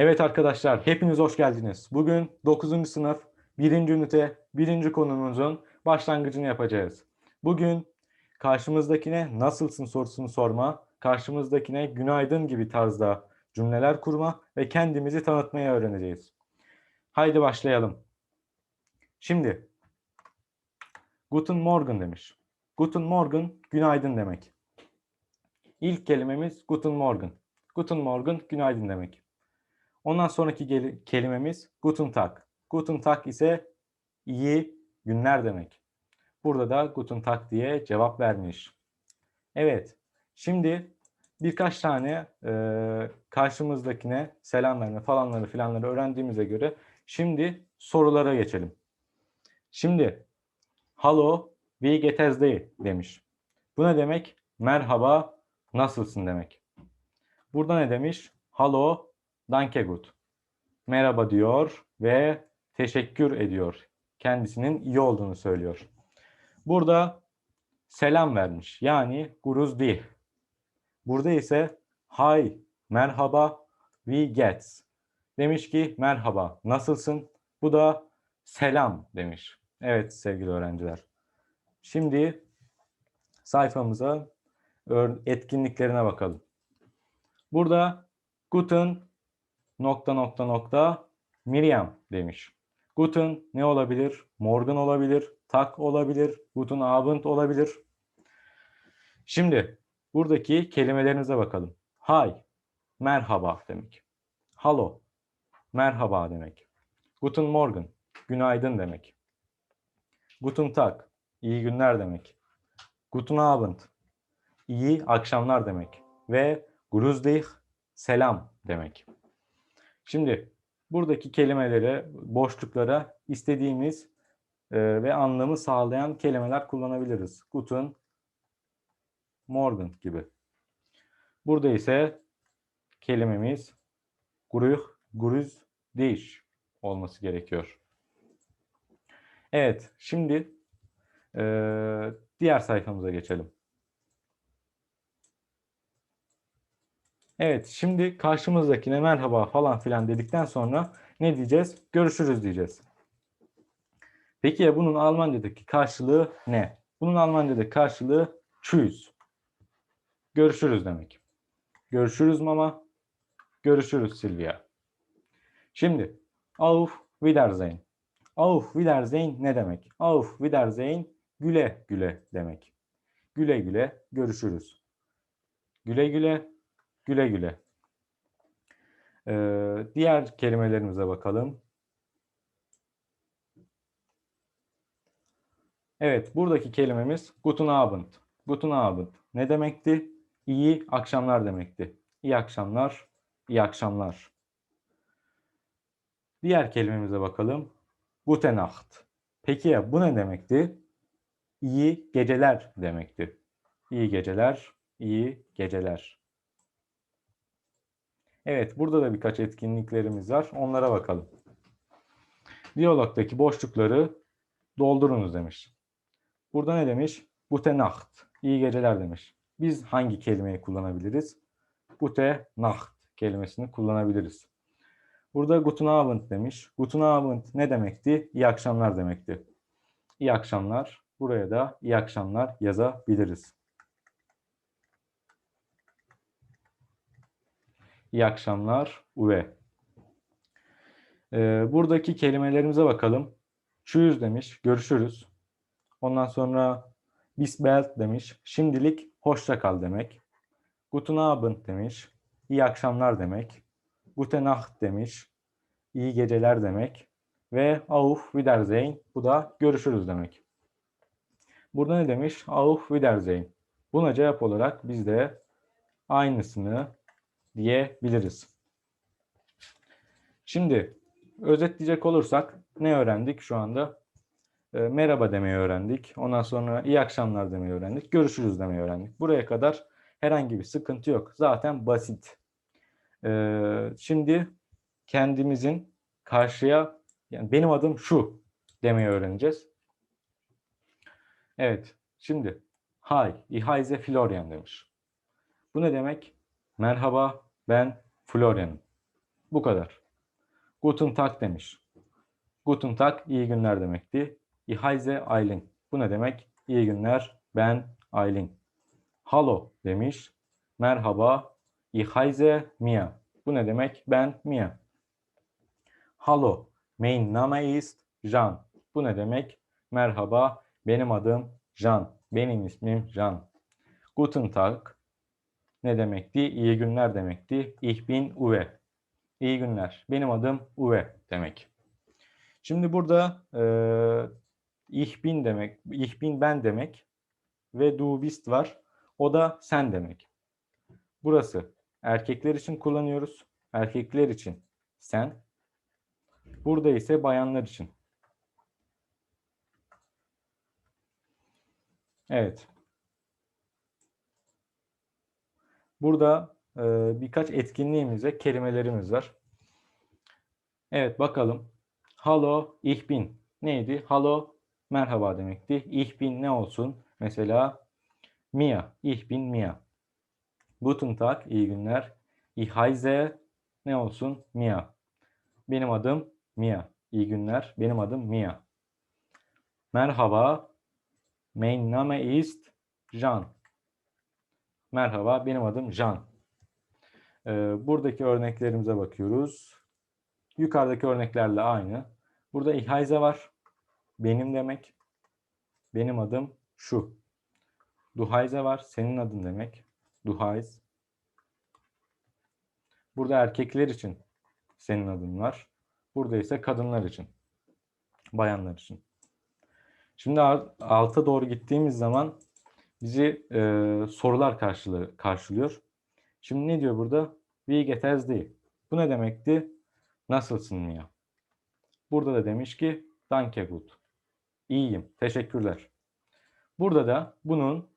Evet arkadaşlar, hepiniz hoş geldiniz. Bugün 9. sınıf 1. ünite 1. konumuzun başlangıcını yapacağız. Bugün karşımızdakine nasılsın sorusunu sorma, karşımızdakine günaydın gibi tarzda cümleler kurma ve kendimizi tanıtmayı öğreneceğiz. Haydi başlayalım. Şimdi Guten Morgen demiş. Guten Morgen günaydın demek. İlk kelimemiz Guten Morgen. Guten Morgen günaydın demek. Ondan sonraki kelimemiz Guten Tag. Guten Tag ise iyi günler demek. Burada da Guten Tag diye cevap vermiş. Evet. Şimdi birkaç tane e, karşımızdakine selam verme falanları filanları öğrendiğimize göre şimdi sorulara geçelim. Şimdi Hallo, wie geht es dir demiş. Bu ne demek? Merhaba, nasılsın demek. Burada ne demiş? Hallo, danke gut. Merhaba diyor ve teşekkür ediyor. Kendisinin iyi olduğunu söylüyor. Burada selam vermiş. Yani guruz değil. Burada ise hi, merhaba, wie geht's. Demiş ki merhaba, nasılsın? Bu da selam demiş. Evet sevgili öğrenciler. Şimdi sayfamıza etkinliklerine bakalım. Burada Guten nokta nokta nokta Miriam demiş. Guten ne olabilir? Morgen olabilir, Tag olabilir, Guten Abend olabilir. Şimdi buradaki kelimelerinize bakalım. Hi, merhaba demek. Hallo, merhaba demek. Guten Morgen, günaydın demek. Guten Tag, iyi günler demek. Guten Abend, iyi akşamlar demek. Ve Grüß dich, selam demek. Şimdi buradaki kelimelere, boşluklara istediğimiz e, ve anlamı sağlayan kelimeler kullanabiliriz. Guten, Morgen gibi. Burada ise kelimemiz Grüß, Grüß dich olması gerekiyor. Evet, şimdi e, diğer sayfamıza geçelim. Evet, şimdi karşımızdakine merhaba falan filan dedikten sonra ne diyeceğiz? Görüşürüz diyeceğiz. Peki ya bunun Almanca'daki karşılığı ne? Bunun Almanca'daki karşılığı tschüss. Görüşürüz demek. Görüşürüz mama. Görüşürüz Silvia. Şimdi auf Wiedersehen. Auf Wiedersehen ne demek? Auf Wiedersehen güle güle demek. Güle güle görüşürüz. Güle güle güle güle. Ee, diğer kelimelerimize bakalım. Evet, buradaki kelimemiz Guten Abend. Guten Abend ne demekti? İyi akşamlar demekti. İyi akşamlar, iyi akşamlar. Diğer kelimemize bakalım. Gute Nacht. Peki ya bu ne demekti? İyi geceler demekti. İyi geceler, iyi geceler. Evet, burada da birkaç etkinliklerimiz var. Onlara bakalım. Diyalogdaki boşlukları doldurunuz demiş. Burada ne demiş? Gute Nacht. İyi geceler demiş. Biz hangi kelimeyi kullanabiliriz? Gute Nacht kelimesini kullanabiliriz. Burada Guten Abend demiş. Guten Abend ne demekti? İyi akşamlar demekti. İyi akşamlar. Buraya da iyi akşamlar yazabiliriz. İyi akşamlar. Uwe. Ee, buradaki kelimelerimize bakalım. Tschüss demiş. Görüşürüz. Ondan sonra bis bald demiş. Şimdilik hoşça kal demek. Guten Abend demiş. İyi akşamlar demek. Gute Nacht demiş. İyi geceler demek. Ve auf Wiedersehen. Bu da görüşürüz demek. Burada ne demiş? Auf Wiedersehen. Buna cevap olarak biz de aynısını diyebiliriz. Şimdi özetleyecek olursak ne öğrendik şu anda? E, merhaba demeyi öğrendik. Ondan sonra iyi akşamlar demeyi öğrendik. Görüşürüz demeyi öğrendik. Buraya kadar herhangi bir sıkıntı yok. Zaten basit. E, şimdi kendimizin karşıya yani benim adım şu demeyi öğreneceğiz. Evet. Şimdi Hi, ich heiße Florian demiş. Bu ne demek? Merhaba, ben Florian'ım. Bu kadar. Guten Tag demiş. Guten Tag iyi günler demekti. Ich heiße Aylin. Bu ne demek? İyi günler. Ben Aylin. Hallo demiş. Merhaba. Ich heiße Mia. Bu ne demek? Ben Mia. Hallo. Mein Name ist Jan. Bu ne demek? Merhaba. Benim adım Jan. Benim ismim Jan. Guten Tag ne demekti? İyi günler demekti. Ich bin Uwe. İyi günler. Benim adım Uwe demek. Şimdi burada e, ich bin demek, ich bin ben demek ve du bist var. O da sen demek. Burası erkekler için kullanıyoruz. Erkekler için sen. Burada ise bayanlar için. Evet. Burada e, birkaç etkinliğimiz ve kelimelerimiz var. Evet bakalım. Hallo, ich bin. Neydi? Hallo, merhaba demekti. Ich bin ne olsun? Mesela Mia, ich bin Mia. Guten Tag, iyi günler. Ich heiße ne olsun? Mia. Benim adım Mia. İyi günler. Benim adım Mia. Merhaba. Mein Name ist Jan. Merhaba, benim adım Jan. Ee, buradaki örneklerimize bakıyoruz. Yukarıdaki örneklerle aynı. Burada ihayze var. Benim demek. Benim adım şu. Duhayze var. Senin adın demek. Duhayz. Burada erkekler için senin adın var. Burada ise kadınlar için. Bayanlar için. Şimdi alta doğru gittiğimiz zaman bizi e, sorular karşılı, karşılıyor. Şimdi ne diyor burada? Wie geht es dir? Bu ne demekti? Nasılsın ya? Burada da demiş ki danke gut. İyiyim, teşekkürler. Burada da bunun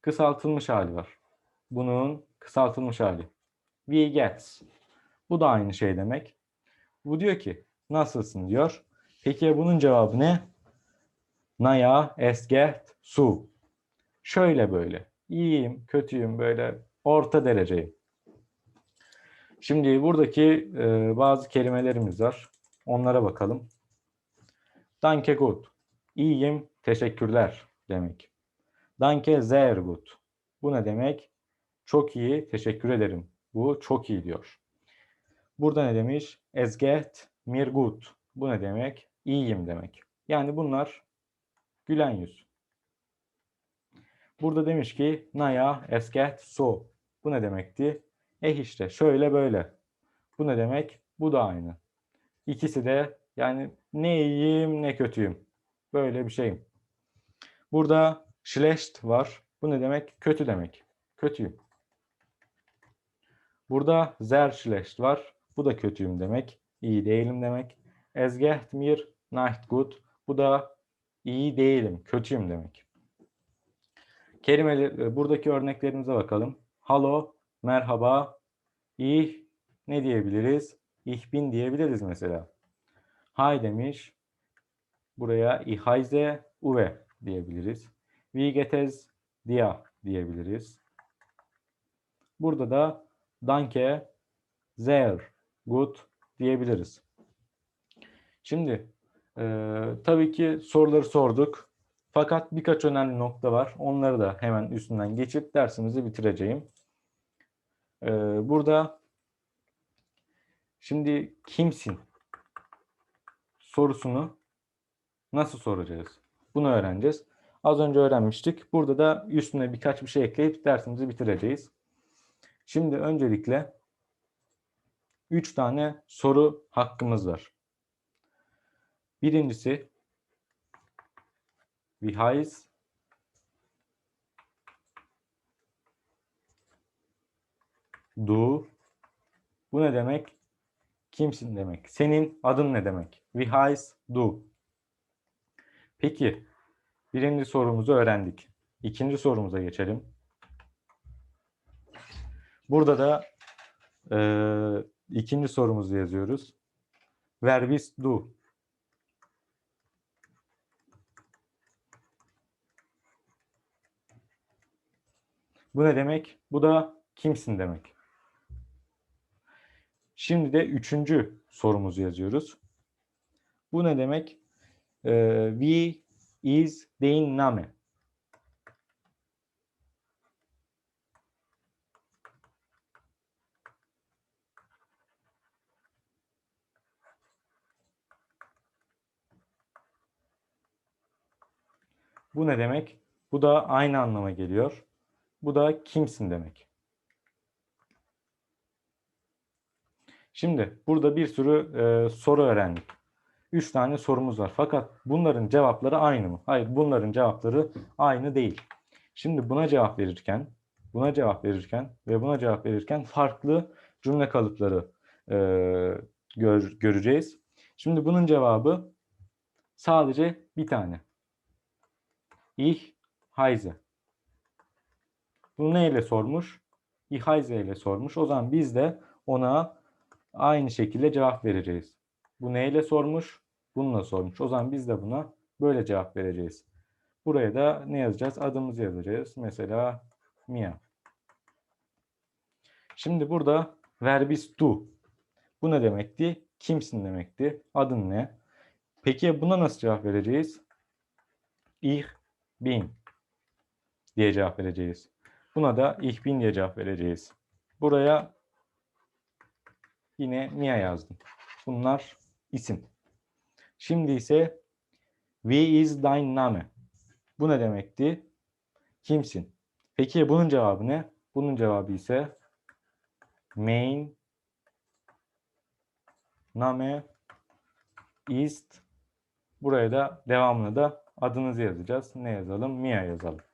kısaltılmış hali var. Bunun kısaltılmış hali. Wie geht's? Bu da aynı şey demek. Bu diyor ki nasılsın diyor. Peki bunun cevabı ne? Naya es geht su. Şöyle böyle. İyiyim, kötüyüm, böyle orta dereceyim. Şimdi buradaki e, bazı kelimelerimiz var. Onlara bakalım. Danke gut. İyiyim, teşekkürler demek. Danke sehr gut. Bu ne demek? Çok iyi, teşekkür ederim. Bu çok iyi diyor. Burada ne demiş? Es geht mir gut. Bu ne demek? İyiyim demek. Yani bunlar gülen yüz. Burada demiş ki Naya es geht so. Bu ne demekti? Eh işte şöyle böyle. Bu ne demek? Bu da aynı. İkisi de yani ne iyiyim ne kötüyüm. Böyle bir şeyim. Burada schlecht var. Bu ne demek? Kötü demek. Kötüyüm. Burada sehr schlecht var. Bu da kötüyüm demek. İyi değilim demek. Es geht mir nicht gut. Bu da iyi değilim, kötüyüm demek. Kelimeler, buradaki örneklerimize bakalım. Hallo, merhaba, ich ne diyebiliriz? Ich bin diyebiliriz mesela. Hi demiş. Buraya heiße Uwe diyebiliriz. Wie geht es dir diyebiliriz. Burada da danke, sehr, gut diyebiliriz. Şimdi ee, tabii ki soruları sorduk. Fakat birkaç önemli nokta var. Onları da hemen üstünden geçip dersimizi bitireceğim. Ee, burada şimdi kimsin sorusunu nasıl soracağız? Bunu öğreneceğiz. Az önce öğrenmiştik. Burada da üstüne birkaç bir şey ekleyip dersimizi bitireceğiz. Şimdi öncelikle 3 tane soru hakkımız var. Birincisi wie heißt du bu ne demek? Kimsin demek. Senin adın ne demek? Wie heißt du? Peki birinci sorumuzu öğrendik. İkinci sorumuza geçelim. Burada da e, ikinci sorumuzu yazıyoruz. Wer bist du? Bu ne demek? Bu da kimsin demek. Şimdi de üçüncü sorumuzu yazıyoruz. Bu ne demek? Ee, wie is dein Name? Bu ne demek? Bu da aynı anlama geliyor. Bu da kimsin demek. Şimdi burada bir sürü e, soru öğrendik. Üç tane sorumuz var. Fakat bunların cevapları aynı mı? Hayır, bunların cevapları aynı değil. Şimdi buna cevap verirken, buna cevap verirken ve buna cevap verirken farklı cümle kalıpları e, gör, göreceğiz. Şimdi bunun cevabı sadece bir tane. Ich heiße. Bunu neyle sormuş? Heiße ile sormuş. O zaman biz de ona aynı şekilde cevap vereceğiz. Bu neyle sormuş? Bununla sormuş. O zaman biz de buna böyle cevap vereceğiz. Buraya da ne yazacağız? Adımızı yazacağız. Mesela Mia. Şimdi burada verbis du. Bu ne demekti? Kimsin demekti. Adın ne? Peki buna nasıl cevap vereceğiz? Ich bin diye cevap vereceğiz. Buna da ich bin diye cevap vereceğiz. Buraya yine Mia yazdım. Bunlar isim. Şimdi ise Wie is dein Name? Bu ne demekti? Kimsin? Peki bunun cevabı ne? Bunun cevabı ise Mein Name ist Buraya da devamını da adınızı yazacağız. Ne yazalım? Mia yazalım.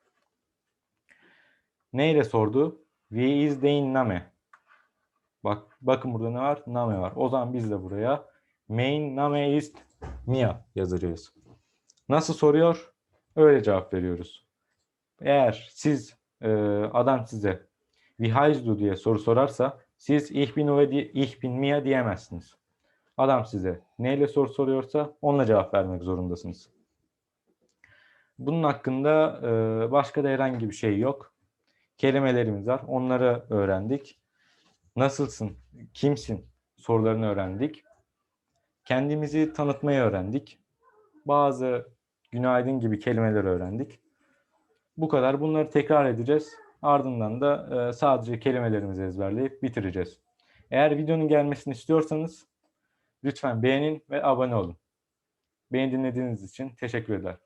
Neyle sordu? Wie is dein Name? Bak, bakın burada ne var? Name var. O zaman biz de buraya Mein Name ist Mia yazacağız. Nasıl soruyor? Öyle cevap veriyoruz. Eğer siz e, adam size Wie heißt du diye soru sorarsa siz Ich bin diye- Ich bin Mia diyemezsiniz. Adam size neyle soru soruyorsa onunla cevap vermek zorundasınız. Bunun hakkında e, başka da herhangi bir şey yok. Kelimelerimiz var. Onları öğrendik. Nasılsın? Kimsin? Sorularını öğrendik. Kendimizi tanıtmayı öğrendik. Bazı günaydın gibi kelimeler öğrendik. Bu kadar. Bunları tekrar edeceğiz. Ardından da e, sadece kelimelerimizi ezberleyip bitireceğiz. Eğer videonun gelmesini istiyorsanız lütfen beğenin ve abone olun. Beni dinlediğiniz için teşekkür ederim.